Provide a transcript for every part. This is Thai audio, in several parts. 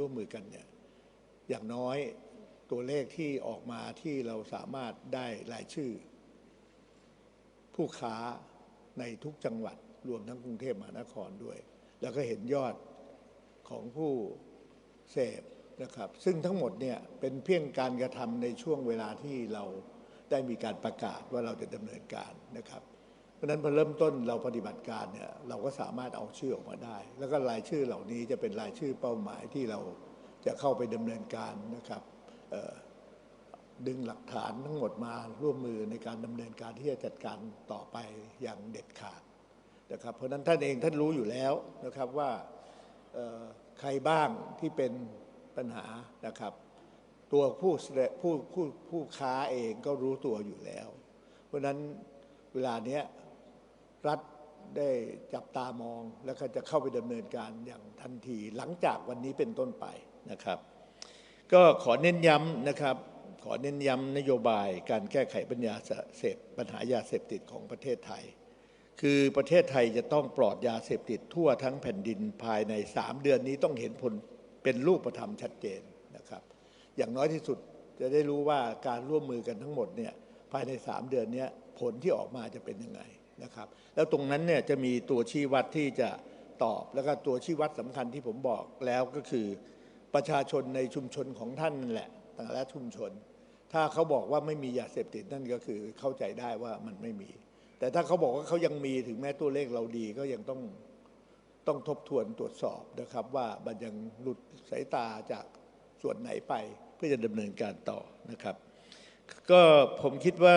ร่วมมือกันเนี่ยอย่างน้อยตัวเลขที่ออกมาที่เราสามารถได้รายชื่อ ผู้ค้าในทุกจังหวัดรวมทั้งกรุงเทพมหานครด้วย แล้วก็เห็นยอดของผู้เสพนะครับ ซึ่งทั้งหมดเนี่ยเป็นเพียงการกระทำในช่วงเวลาที่เราได้มีการประกาศว่าเราจะดำเนินการนะครับ ราะฉะนั้นพอเริ่มต้นเราปฏิบัติการเนี่ยเราก็สามารถเอาชื่อออกมาได้ แล้วก็รายชื่อเหล่านี้จะเป็นรายชื่อเป้าหมายที่เราจะเข้าไปดำเนินการนะครับดึงหลักฐานทั้งหมดมาร่วมมือในการดำเนินการที่จะจัดการต่อไปอย่างเด็ดขาดนะครับ เพราะฉะนั้นท่านเองท่านรู้อยู่แล้วนะครับว่าใครบ้างที่เป็นปัญหานะครับ ตัวผู้ผู้ผู้ผู้ค้าเองก็รู้ตัวอยู่แล้ว เพราะฉะนั้นเวลาเนี้ย รัฐได้จับตามองแล้วก็จะเข้าไปดำเนินการอย่างทันทีหลังจากวันนี้เป็นต้นไปนะครับ ก็ขอเน้นย้ำนะครับ ขอเน้นย้ำนโยบายการแก้ไขปัญญาเสพปัญหายาเสพติดของประเทศไทย คือประเทศไทยจะต้องปลอดยาเสพติดทั่วทั้งแผ่นดินภายใน 3 เดือนนี้ต้องเห็นผลเป็นรูปธรรมชัดเจนนะครับ อย่างน้อยที่สุดจะได้รู้ว่าการร่วมมือกันทั้งหมดเนี่ยภายใน 3 เดือนนี้ผลที่ออกมาจะเป็นยังไง นะครับ แล้วตรงนั้นเนี่ยจะมีตัวชี้วัดที่จะตอบ แล้วก็ตัวชี้วัดสำคัญที่ผมบอกแล้วก็คือประชาชนในชุมชนของท่านนั่นแหละแต่ละชุมชน ถ้าเขาบอกว่าไม่มียาเสพติดนั่นก็คือเข้าใจได้ว่ามันไม่มี แต่ถ้าเขาบอกว่าเขายังมีถึงแม้ตัวเลขเราดีก็ยังต้องต้องทบทวนตรวจสอบนะครับ ว่ามันยังหลุดสายตาจากส่วนไหนไป เพื่อจะดำเนินการต่อนะครับ ก็ผมคิดว่า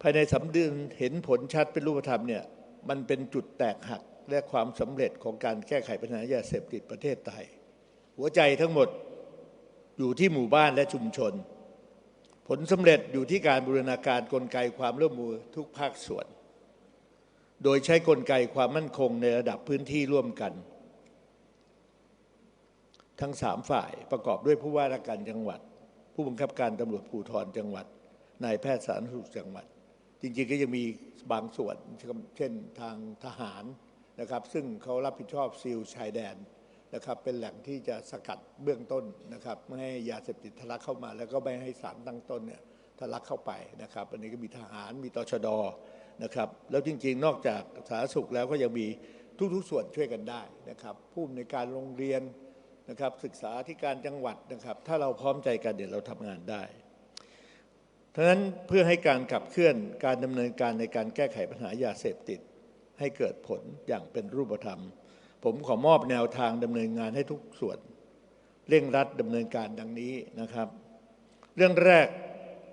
ภายในสามเดือนเห็นผลชัดเป็นรูปธรรมเนี่ยมันเป็นจุดแตกหักและความสำเร็จของการแก้ไขปัญหายาเสพติดประเทศไทย หัวใจทั้งหมดอยู่ที่หมู่บ้านและชุมชน ผลสำเร็จอยู่ที่การบูรณาการกลไกความร่วมมือทุกภาคส่วน โดยใช้กลไกความมั่นคงในระดับพื้นที่ร่วมกัน ทั้งสามฝ่ายประกอบด้วยผู้ว่าราชการจังหวัด ผู้บังคับการตำรวจภูธรจังหวัดนายแพทย์สาธารณสุขจังหวัด จริงๆก็ยังมีบางส่วนเช่นทางทหารนะครับ ซึ่งเขารับผิดชอบซีลชายแดนนะครับ เป็นแหล่งที่จะสกัดเบื้องต้นนะครับไม่ให้ยาเสพติดทะลักเข้ามา แล้วก็ไม่ให้สารตั้งต้นเนี่ยทะลักเข้าไปนะครับ อันนี้ก็มีทหารมีตชดนะครับ แล้วจริง ๆ นอกจากสาธารณสุขแล้วก็ยังมีทุกๆส่วนช่วยกันได้นะครับ ผู้ในวยการโรงเรียนนะครับศึกษาที่การจังหวัดนะครับ ถ้าเราพร้อมใจกันเดี๋ยวเราทำงานได้ ทั้งนั้นเพื่อให้การขับเคลื่อนการดำเนินการในการแก้ไขปัญหายาเสพติด ให้เกิดผลอย่างเป็นรูปธรรม ผมขอมอบแนวทางดำเนินงานให้ทุกส่วน เร่งรัดดำเนินการดังนี้นะครับ เรื่องแรก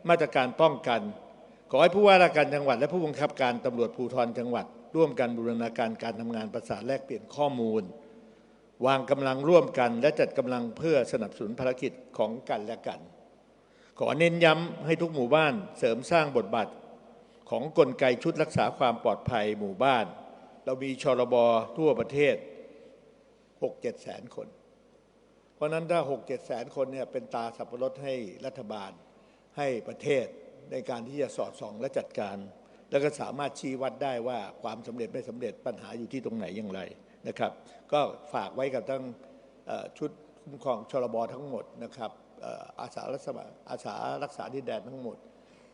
มาตรการป้องกัน ขอให้ผู้ว่าราชการจังหวัด และผู้บังคับการตำรวจภูธรจังหวัด ร่วมกันบูรณาการการทำงานประสานแลกเปลี่ยนข้อมูล วางกำลังร่วมกัน และจัดกำลังเพื่อสนับสนุนภารกิจของกันและกัน ขอเน้นย้ำให้ทุกหมู่บ้านเสริมสร้างบทบาทของกลไกชุดรักษาความปลอดภัยหมู่บ้าน เรามีชรบทั่วประเทศ 6 7 แสนคน เพราะนั้นถ้า 6 7 แสนคนเนี่ยเป็นตาสับปะรดให้รัฐบาลให้ประเทศในการที่จะสอดส่องและจัดการ แล้วก็สามารถชี้วัดได้ว่าความสำเร็จไม่สำเร็จปัญหาอยู่ที่ตรงไหนอย่างไรนะครับ ก็ฝากไว้กับทั้งชุดคุ้มครองชลบทั้งหมดนะครับ อาสารักษาอาสารักษาดินแดนทั้งหมด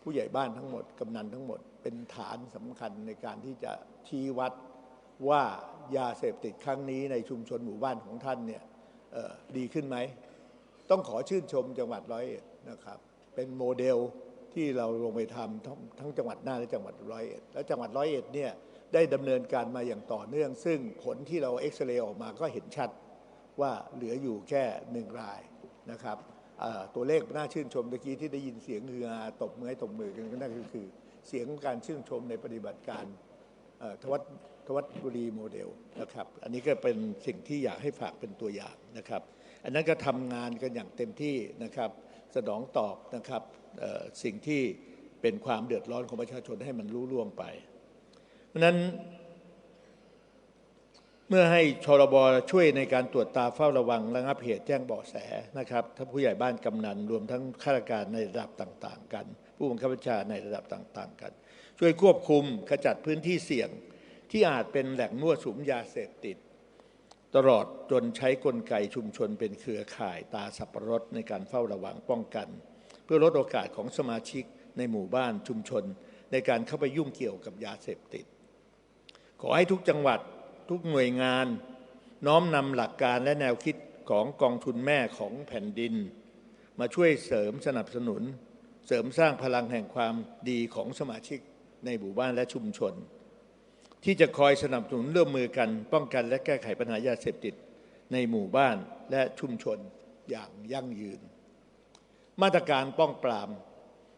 ผู้ใหญ่บ้านทั้งหมดกำนันทั้งหมด เป็นฐานสำคัญในการที่จะชี้วัดว่ายาเสพติดครั้งนี้ในชุมชนหมู่บ้านของท่านเนี่ยดีขึ้นไหม ต้องขอชื่นชมจังหวัดร้อยเอ็ดนะครับ เป็นโมเดลที่เราลงไปทำทั้งทั้งจังหวัดน่านและจังหวัดร้อยเอ็ดและจังหวัดร้อยเอ็ดเนี่ยได้ดำเนินการมาอย่างต่อเนื่อง ซึ่งผลที่เราเอ็กซเรย์ออกมาก็เห็นชัดว่าเหลืออยู่แค่หนึ่งรายนะครับ ตัวเลขน่าชื่นชมตะกี้ที่ได้ยินเสียงฮือฮาตบมือให้ตบมือกันก็นั่นก็คือ เสียงของการชื่นชมในปฏิบัติการทวัตทวัตบุรีโมเดลนะครับ อันนี้ก็เป็นสิ่งที่อยากให้ฝากเป็นตัวอย่างนะครับ อันนั้นก็ทำงานกันอย่างเต็มที่นะครับ สนองตอบนะครับสิ่งที่เป็นความเดือดร้อนของประชาชนให้มันรู้ล่วงไป เพราะฉะนั้น มื่อให้ชรบช่วยในการตรวจตาเฝ้าระวังระงับเหตุแจ้งเบาะแสนะครับถ้าผู้ใหญ่บ้านกำนันรวมทั้งข้าราชการในระดับต่างๆ กัน ผู้บังคับบัญชาในระดับต่างๆ กัน ช่วยควบคุมขจัดพื้นที่เสี่ยงที่อาจเป็นแหล่งมั่วสุมยาเสพติด ตลอดจนใช้กลไกชุมชนเป็นเครือข่ายตาสับปะรดในการเฝ้าระวังป้องกัน เพื่อลดโอกาสของสมาชิกในหมู่บ้านชุมชน ในการเข้าไปยุ่งเกี่ยวกับยาเสพติด ขอให้ทุกจังหวัด ทุกหน่วยงาน น้อมนำหลักการและแนวคิดของกองทุนแม่ของแผ่นดิน มาช่วยเสริมสนับสนุน เสริมสร้างพลังแห่งความดีของสมาชิกในหมู่บ้านและชุมชน ที่จะคอยสนับสนุนร่วมมือกัน ป้องกันและแก้ไขปัญหายาเสพติดในหมู่บ้านและชุมชนอย่างยั่งยืน มาตรการป้องปราม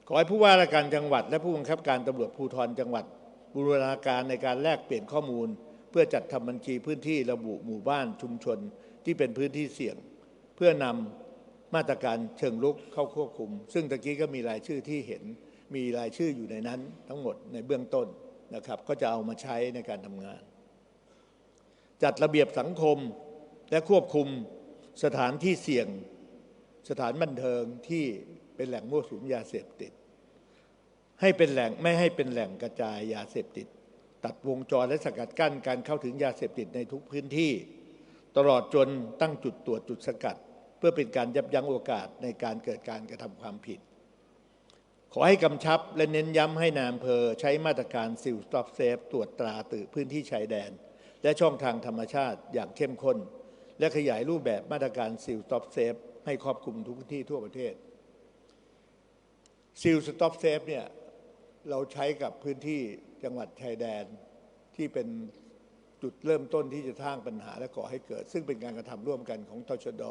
ขอให้ผู้ว่าราชการจังหวัด และผู้บังคับการตำรวจภูธรจังหวัดบูรณาการในการแลกเปลี่ยนข้อมูล พื่อจัดทำบัญชีพื้นที่ระบุหมู่บ้านชุมชนที่เป็นพื้นที่เสี่ยง เพื่อนำมาตรการเชิงลุกเข้าควบคุม ซึ่งตะกี้ก็มีรายชื่อที่เห็นมีรายชื่ออยู่ในนั้นทั้งหมดในเบื้องต้นนะครับ ก็จะเอามาใช้ในการทำงาน จัดระเบียบสังคมและควบคุมสถานที่เสี่ยง สถานบันเทิงที่เป็นแหล่งมั่วสุมยาเสพติด ให้เป็นแหล่งไม่ให้เป็นแหล่งกระจายยาเสพติด ตัดวงจรและสกัดกั้นการเข้าถึงยาเสพติดในทุกพื้นที่ ตลอดจนตั้งจุดตรวจจุดสกัด เพื่อเป็นการยับยั้งโอกาสในการเกิดการกระทำความผิด ขอให้กำชับและเน้นย้ำให้นายอำเภอใช้มาตรการซิลสต็อปเซฟตรวจตราตือพื้นที่ชายแดน และช่องทางธรรมชาติอย่างเข้มข้น และขยายรูปแบบมาตรการซิลสต็อปเซฟให้ครอบคลุมทุกพื้นที่ทั่วประเทศซิลสต็อปเซฟเนี่ยเราใช้กับพื้นที่ จังหวัดชายแดนที่เป็นจุดเริ่มต้นที่จะสร้างปัญหาและก่อให้เกิด ซึ่งเป็นการกระทำร่วมกันของตชด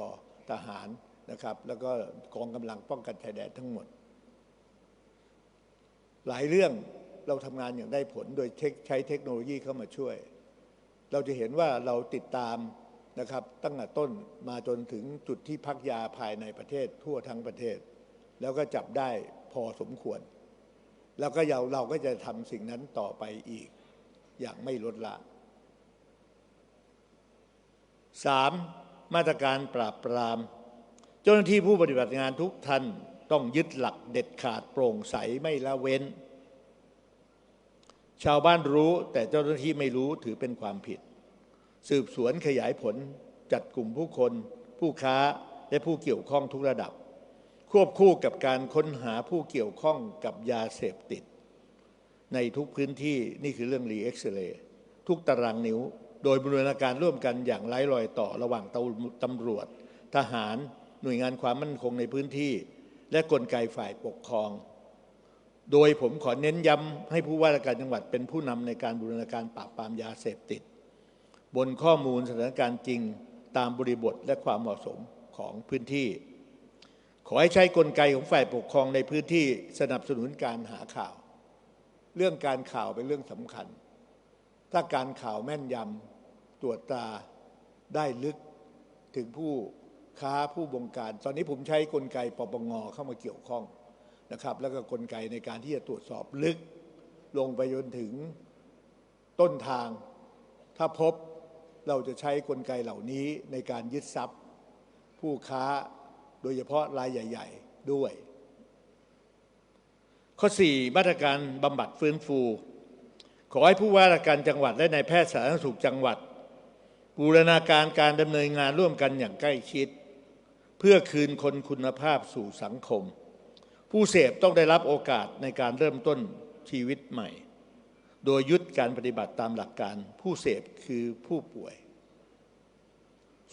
ทหารนะครับ แล้วก็กองกำลังป้องกันชายแดนทั้งหมด หลายเรื่องเราทำงานอย่างได้ผลโดยใช้เทคโนโลยีเข้ามาช่วย เราจะเห็นว่าเราติดตามนะครับ ตั้งแต่ต้นมาจนถึงจุดที่พักยาภายในประเทศทั่วทั้งประเทศ แล้วก็จับได้พอสมควร แล้วก็เราเราก็จะทำสิ่งนั้นต่อไปอีก อย่างไม่ลดละสามมาตรการปราบปราม เจ้าหน้าที่ผู้ปฏิบัติงานทุกท่านต้องยึดหลักเด็ดขาดโปร่งใสไม่ละเว้น ชาวบ้านรู้แต่เจ้าหน้าที่ไม่รู้ถือเป็นความผิด สืบสวนขยายผลจัดกลุ่มผู้คน ผู้ค้าและผู้เกี่ยวข้องทุกระดับ ควบคู่กับการค้นหาผู้เกี่ยวข้องกับยาเสพติด ในทุกพื้นที่นี่คือเรื่องรีเอ็กซเรย์ทุกตารางนิ้ว โดยบรูรณาการร่วมกันอย่างไร้รอยต่อระหว่างตำรวจ ทหารหน่วยงานความมั่นคงในพื้นที่ และกลไกฝ่ายปกครอง โดยผมขอเน้นย้ำให้ผู้ว่าราชการจังหวัดเป็นผู้นำในการบูรณาการปราบปรามยาเสพติด บนข้อมูลสถานการณ์จริงตามบริบทและความเหมาะสมของพื้นที่ ขอให้ใช้กลไกของฝ่ายปกครองในพื้นที่สนับสนุนการหาข่าว เรื่องการข่าวเป็นเรื่องสำคัญ ถ้าการข่าวแม่นยำตรวจตาได้ลึกถึงผู้ค้าผู้บงการ ตอนนี้ผมใช้กลไกปปงเข้ามาเกี่ยวข้องนะครับ แล้วก็กลไกในการที่จะตรวจสอบลึก ลงไปจนถึงต้นทาง ถ้าพบเราจะใช้กลไกเหล่านี้ในการยึดทรัพย์ ผู้ค้า โดยเฉพาะรายใหญ่ ๆ ด้วย ข้อ 4 มาตรการบำบัดฟื้นฟู ขอให้ผู้ว่าราชการจังหวัดและนายแพทย์สาธารณสุขจังหวัด บูรณาการการดำเนินงานร่วมกันอย่างใกล้ชิด เพื่อคืนคนคุณภาพสู่สังคม ผู้เสพต้องได้รับโอกาสในการเริ่มต้นชีวิตใหม่ โดยยึดการปฏิบัติตามหลักการผู้เสพคือผู้ป่วย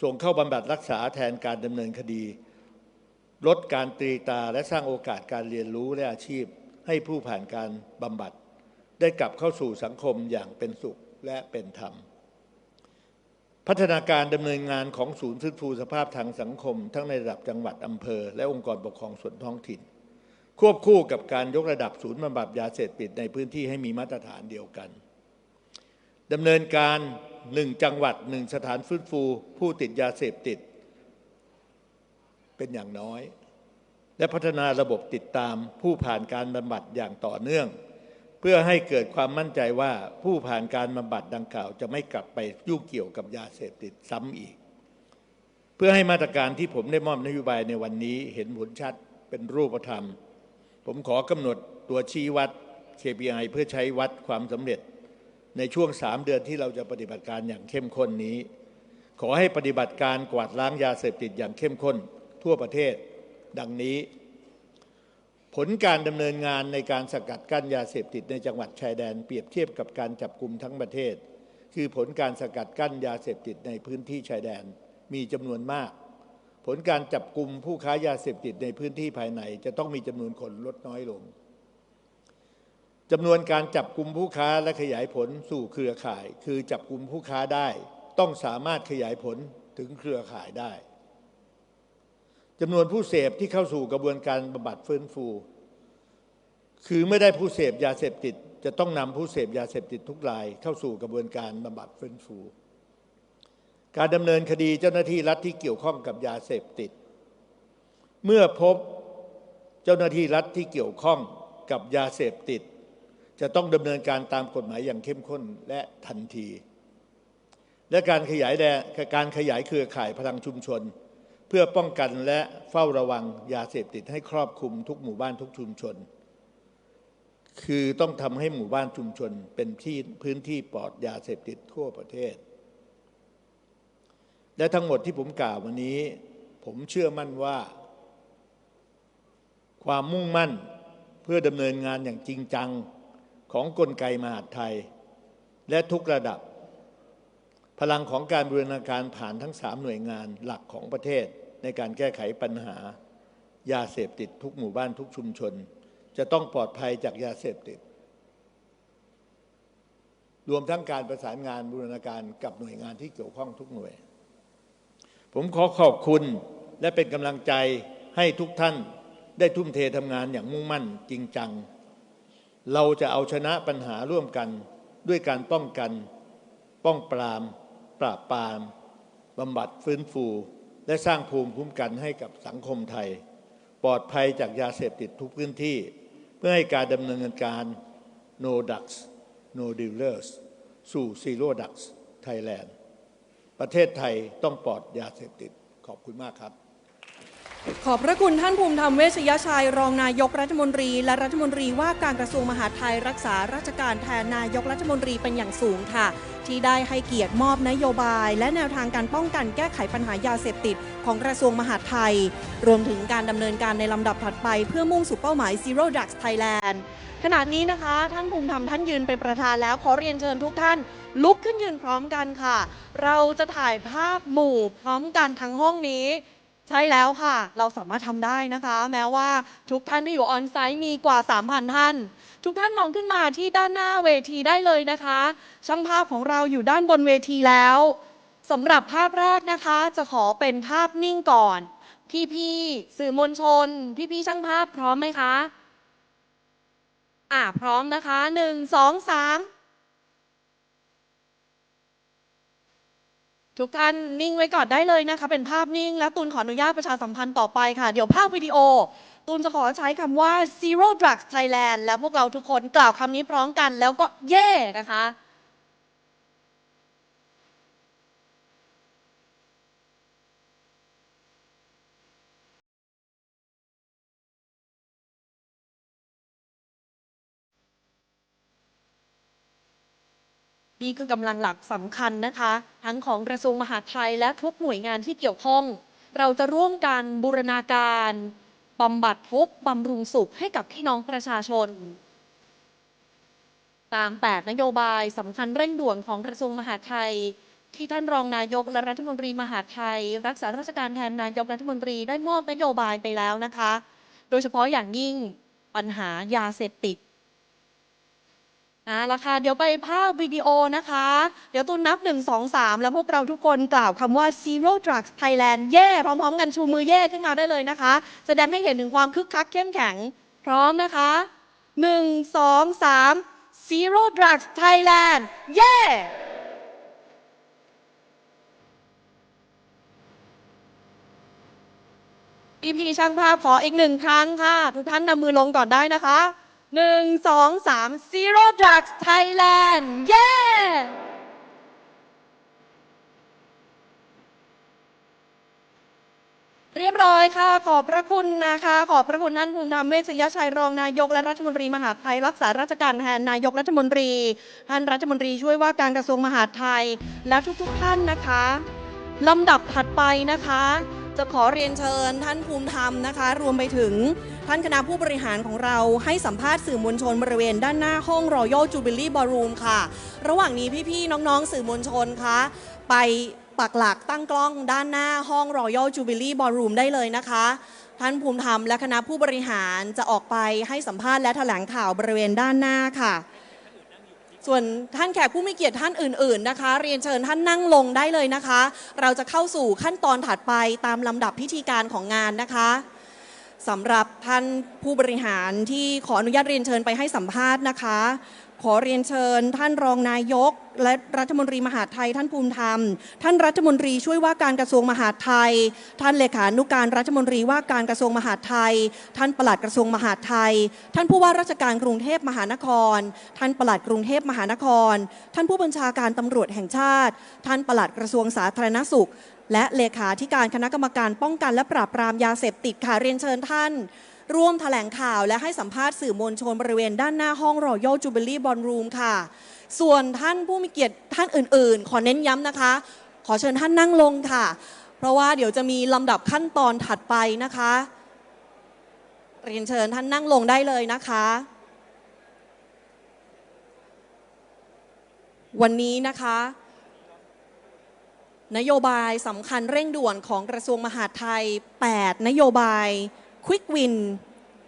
ส่งเข้าบำบัดรักษาแทนการดำเนินคดี ลดการตรีตาและสร้างโอกาสการเรียนรู้และอาชีพ ให้ผู้ผ่านการบำบัด ได้กลับเข้าสู่สังคมอย่างเป็นสุขและเป็นธรรม พัฒนาการดำเนินงานของศูนย์ฟื้นฟูสภาพทางสังคม ทั้งในระดับจังหวัดอำเภอ และองค์กรปกครองส่วนท้องถิ่น ควบคู่กับการยกระดับศูนย์บำบัดยาเสพติดในพื้นที่ให้มีมาตรฐานเดียวกันดำเนินการหนึ่งจังหวัดหนึ่งสถานฟื้นฟู ผู้ติดยาเสพติด เป็นอย่างน้อย และพัฒนาระบบติดตามผู้ผ่านการบำบัดอย่างต่อเนื่อง เพื่อให้เกิดความมั่นใจว่าผู้ผ่านการบำบัดดังกล่าว จะไม่กลับไปยุ่งเกี่ยวกับยาเสพติดซ้ำอีก เพื่อให้มาตรการที่ผมได้มอบนโยบายในวันนี้เห็นผลชัดเป็นรูปธรรม ผมขอกำหนดตัวชี้วัด KPI เพื่อใช้วัดความสำเร็จในช่วงสามเดือนที่เราจะปฏิบัติการอย่างเข้มข้นนี้ ขอให้ปฏิบัติการกวาดล้างยาเสพติดอย่างเข้มข้น ทั่วประเทศดังนี้ ผลการดำเนินงานในการสกัดกั้นยาเสพติดในจังหวัดชายแดนเปรียบเทียบกับการจับกลุ่มทั้งประเทศ คือผลการสกัดกั้นยาเสพติดในพื้นที่ชายแดนมีจำนวนมาก ผลการจับกลุ่มผู้ค้ายาเสพติดในพื้นที่ภายใน จะต้องมีจำนวนคนลดน้อยลงจำนวนการจับกลุ่มผู้ค้าและขยายผลสู่เครือข่าย คือจับกลุ่มผู้ค้าได้ ต้องสามารถขยายผลถึงเครือข่ายได้ จำนวนผู้เสพที่เข้าสู่กระบวนการบำบัดฟื้นฟู คือไม่ได้ผู้เสพยาเสพติด จะต้องนำผู้เสพยาเสพติดทุกราย เข้าสู่กระบวนการบำบัดฟื้นฟู การดำเนินคดีเจ้าหน้าที่รัฐที่เกี่ยวข้องกับยาเสพติด เมื่อพบเจ้าหน้าที่รัฐที่เกี่ยวข้องกับยาเสพติด จะต้องดำเนินการตามกฎหมายอย่างเข้มข้นและทันที และการขยายแดการขยายเครือข่ายพลังชุมชน เพื่อป้องกันและเฝ้าระวังยาเสพติดให้ครอบคลุมทุกหมู่บ้านทุกชุมชน คือต้องทำให้หมู่บ้านชุมชนเป็นที่พื้นที่ปลอดยาเสพติดทั่วประเทศ และทั้งหมดที่ผมกล่าววันนี้ ผมเชื่อมั่นว่า ความมุ่งมั่นเพื่อดำเนินงานอย่างจริงจังของกลไกมหาดไทย และทุกระดับ พลังของการบูรณาการผ่านทั้งสามหน่วยงานหลักของประเทศ ในการแก้ไขปัญหา ยาเสพติดทุกหมู่บ้านทุกชุมชน จะต้องปลอดภัยจากยาเสพติด รวมทั้งการประสานงานบูรณาการกับหน่วยงานที่เกี่ยวข้องทุกหน่วย ผมขอขอบคุณและเป็นกำลังใจให้ทุกท่านได้ทุ่มเททำงานอย่างมุ่งมั่นจริงจัง เราจะเอาชนะปัญหาร่วมกันด้วยการป้องกัน ป้องปราม ปราบปรามบำบัดฟื้นฟู และสร้างภูมิคุ้มกันให้กับสังคมไทย ปลอดภัยจากยาเสพติดทุกพื้นที่ เพื่อให้การดำเนินการ no drugs no dealers สู่ zero drugs Thailand ประเทศไทยต้องปลอดยาเสพติดขอบคุณมากครับขอบพระคุณท่านภูมิธรรมเวชยชัย รองนายกรัฐมนตรี และรัฐมนตรีว่าการกระทรวงมหาดไทยรักษาราชการแทนนายกรัฐมนตรีเป็นอย่างสูงค่ะ ที่ได้ให้เกียรติมอบนโยบาย และแนวทางการป้องกันแก้ไขปัญหายาเสพติดของกระทรวงมหาดไทย รวมถึงการดำเนินการในลำดับถัดไป เพื่อมุ่งสู่เป้าหมาย Zero Drugs Thailand ขณะนี้นะคะ ท่านภูมิธรรมท่านยืนเป็นประธานแล้วขอเรียนเชิญทุกท่าน ลุกขึ้นยืนพร้อมกันค่ะ เราจะถ่ายภาพหมู่พร้อมกันทั้งห้องนี้ ใช่แล้วค่ะ เราสามารถทำได้นะคะ แม้ว่าทุกท่านที่อยู่ออนไซต์มีกว่า 3,000 ท่าน ทุกท่านมองขึ้นมาที่ด้านหน้าเวทีได้เลยนะคะ ช่างภาพของเราอยู่ด้านบนเวทีแล้วสำหรับภาพแรกนะคะ จะขอเป็นภาพนิ่งก่อน พี่ๆสื่อมวลชน พี่ๆช่างภาพพร้อมไหมคะ อ่าพร้อมนะคะหนึ่งสองสาม ทุกท่านนิ่งไว้ก่อนได้เลยนะคะ เป็นภาพนิ่ง และตูนขออนุญาตประชาสัมพันธ์ต่อไปค่ะ เดี๋ยวภาพวิดีโอ ตูนจะขอใช้คำว่า zero drugs Thailand และพวกเราทุกคนกล่าวคำนี้พร้อมกัน แล้วก็เย่นะคะ นี่คือกำลังหลักสำคัญนะคะ ทั้งของกระทรวงมหาดไทยและทุกหน่วยงานที่เกี่ยวข้อง เราจะร่วมกันบูรณาการบำบัดทุกข์บำรุงสุขให้กับพี่น้องประชาชน ตาม 8 นโยบายสำคัญเร่งด่วนของกระทรวงมหาดไทย ที่ท่านรองนายกและรัฐมนตรีมหาดไทย รักษาราชการแทนนายกรัฐมนตรีได้มอบนโยบายไปแล้วนะคะ โดยเฉพาะอย่างยิ่งปัญหายาเสพติด นะราคาเดี๋ยวไปภาพวิดีโอนะคะ เดี๋ยวตูนนับ 1 2 3 แล้วพวกเราทุกคนกล่าวคำว่า Zero Drugs Thailand เย่ พร้อมๆกันชูมือเย่ขึ้นมาได้เลยนะคะ แสดงให้เห็นถึงความคึกคักเข้มแข็ง พร้อมนะคะ 1 2 3 Zero Drugs Thailand เย่พี่พีช่างภาพขออีกหนึ่งครั้งค่ะ ทุกท่านนำมือลงก่อนได้นะคะ หนึ่งสองสาม Zero Drugs Thailand เย้ เรียบร้อยค่ะ ขอบพระคุณนะคะ ขอบพระคุณท่านภูมิธรรมเวชยชัยรองนายกและรัฐมนตรีมหาดไทย รักษาราชการแทนนายกรัฐมนตรีท่านรัฐมนตรีช่วยว่าการกระทรวงมหาดไทย และทุกๆท่านนะคะลำดับถัดไปนะคะ จะขอเรียนเชิญท่านภูมิธรรมนะคะ รวมไปถึง ท่านคณะผู้บริหารของเราให้สัมภาษณ์สื่อมวลชนบริเวณด้านหน้าห้อง Royal Jubilee Ballroom ค่ะ ระหว่างนี้พี่ๆน้องๆสื่อมวลชนคะไปปักหลักตั้งกล้องด้านหน้าห้อง Royal Jubilee Ballroom ได้เลยนะคะ ท่านภูมิธรรมและคณะผู้บริหารจะออกไปให้สัมภาษณ์และแถลงข่าวบริเวณด้านหน้าค่ะ ส่วนท่านแขกผู้มีเกียรติท่านอื่น ๆนะคะ เรียนเชิญท่านนั่งลงได้เลยนะคะ เราจะเข้าสู่ขั้นตอนถัดไปตามลำดับพิธีการของงานนะคะ สำหรับท่านผู้บริหารที่ขออนุญาตเรียนเชิญไปให้สัมภาษณ์นะคะ ขอเรียนเชิญ ท่านรองนายก และรัฐมนตรีมหาดไทย ท่านภูมิธรรม ท่านรัฐมนตรีช่วยว่าการกระทรวงมหาดไทย ท่านเลขานุการรัฐมนตรีว่าการกระทรวงมหาดไทย ท่านปลัดกระทรวงมหาดไทย ท่านผู้ว่าราชการกรุงเทพมหานคร ท่านปลัดกรุงเทพมหานคร ท่านผู้บัญชาการตำรวจแห่งชาติ ท่านปลัดกระทรวงสาธารณสุข และเลขาธิการคณะกรรมการป้องกันและปราบปรามยาเสพติดค่ะเรียนเชิญท่าน ร่วมแถลงข่าวและให้สัมภาษณ์สื่อมวลชนบริเวณด้านหน้าห้อง Royal Jubilee Ballroom ค่ะ ส่วนท่านผู้มีเกียรติท่านอื่น ๆ ขอเน้นย้ำนะคะ ขอเชิญท่านนั่งลงค่ะ เพราะว่าเดี๋ยวจะมีลำดับขั้นตอนถัดไปนะคะ เรียนเชิญท่านนั่งลงได้เลยนะคะวันนี้นะคะ นโยบายสำคัญเร่งด่วนของกระทรวงมหาดไทย 8 นโยบายควิกวิน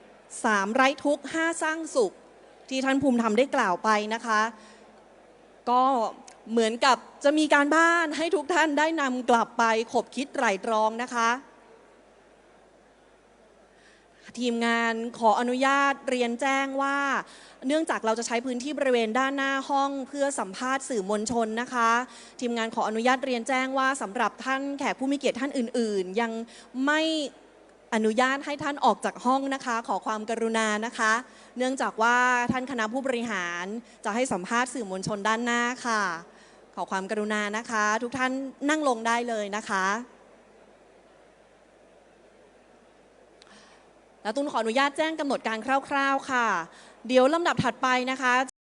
3 ไร้ทุกข์5สร้างสุข ที่ท่านภูมิธรรมได้กล่าวไปนะคะ ก็เหมือนกับจะมีการบ้านให้ทุกท่านได้นำกลับไปขบคิดไตร่ตรองนะคะ ทีมงานขออนุญาตเรียนแจ้งว่า เนื่องจากเราจะใช้พื้นที่บริเวณด้านหน้าห้องเพื่อสัมภาษณ์สื่อมวลชนนะคะ ทีมงานขออนุญาตเรียนแจ้งว่าสำหรับท่านแขกผู้มีเกียรติท่านอื่น ๆ ยังไม่อนุญาตให้ท่านออกจากห้องนะคะ ขอความกรุณานะคะ เนื่องจากว่าท่านคณะผู้บริหารจะให้สัมภาษณ์สื่อมวลชนด้านหน้าค่ะ ขอความกรุณานะคะ ทุกท่านนั่งลงได้เลยนะคะ แล้วตุนขออนุญาตแจ้งกำหนดการคร่าว ๆ ค่ะ เดี๋ยวลำดับถัดไปนะคะ